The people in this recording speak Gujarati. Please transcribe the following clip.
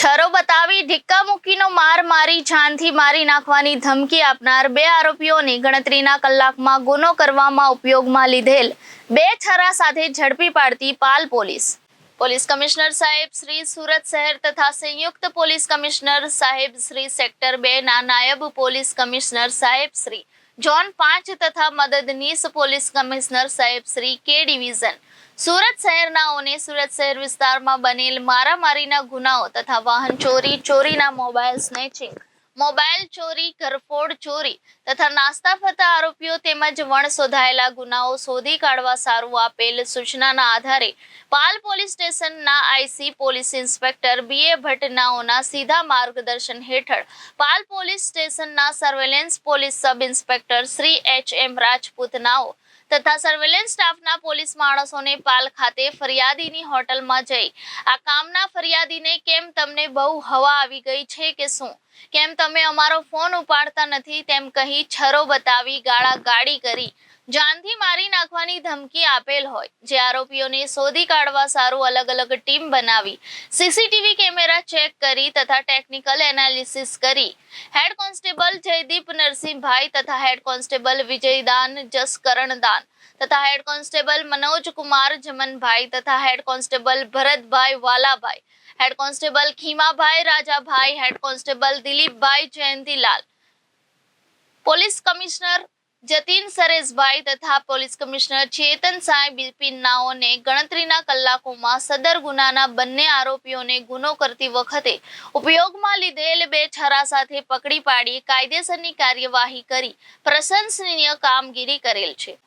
છરો બતાવી ઢિક્કા મૂકીનો માર મારી જાનથી મારી નાખવાની ધમકી આપનાર બે આરોપીઓને ગણતરીના કલાકમાં ગુનો કરવામાં ઉપયોગમાં લીધેલ. બે છરા સાથે ઝડપી પાડતી પાલ પોલીસ. પોલીસ કમિશનર સાહેબ શ્રી સુરત શહેર તથા સંયુક્ત પોલીસ કમિશનર સાહેબ શ્રી સેક્ટર બે ના નાયબ પોલીસ કમિશનર સાહેબ શ્રી. ઝોન પાંચ તથા મદદનીશ પોલીસ કમિશનર સાહેબ શ્રી કે ડિવિઝન. સુરત શહેરનાઓને સુરત શહેર વિસ્તારમાં બનેલ મારામારીના ગુનાઓ તથા વાહન ચોરી, ચોરીના મોબાઈલ સ્નેચિંગ મોબાઈલ ચોરી, ઘરફોડ ચોરી તથા નાસ્તા ફરતા આરોપીઓ તેમજ વણ શોધાયેલા ગુનાઓ શોધી કાઢવા સારું આપેલ સૂચનાના આધારે પાલ પોલીસ સ્ટેશનના IC police inspector B A ભટ્ટનાઓના સીધા માર્ગદર્શન હેઠળ પાલ પોલીસ સ્ટેશનના surveillance police sub inspector Shri H M રાજપૂતનાઓ તથા સર્વેલન્સ સ્ટાફના પોલીસ માણસોને પાલ ખાતે ફરિયાદીની હોટલમાં જઈ. આ કામના ફરિયાદીને કેમ તમને બહુ હવા આવી ગઈ છે કે શું? કેમ તમે અમારો ફોન ઉપાડતા નથી? તેમ કહી છરો બતાવી ગાળા ગાડી કરી. જાનથી મારી નાખવાની ધમકી આપેલ હોય. જે આરોપીઓને શોધી કાઢવા સારું અલગ અલગ ટીમ બનાવી. સીસીટીવી કેમેરા ચેક કરી તથા ટેકનિકલ એનાલિસિસ કરી. હેડ કોન્સ્ટેબલ જયદીપ નરસિંહભાઈ તથા હેડ કોન્સ્ટેબલ વિજયદાન જસકરણદાન તથા હેડ કોન્સ્ટેબલ મનોજ કુમાર જમનભાઈ તથા head constable Bharatbhai Valabhai, head constable Khimabhai Rajabhai, head constable Dilipbhai Jayantilal. Police commissioner Jatin Sareshbhai તથા પોલીસ કમિશનર ચેતન સાંઈ બિપિનનાઓને ગણતરીના કલાકોમાં સદર ગુનાના બંને આરોપીઓને ગુનો કરતી વખતે ઉપયોગમાં લીધેલ બે છરા સાથે પકડી પાડી કાયદેસરની કાર્યવાહી કરી પ્રશંસનીય કામગીરી કરેલ છે.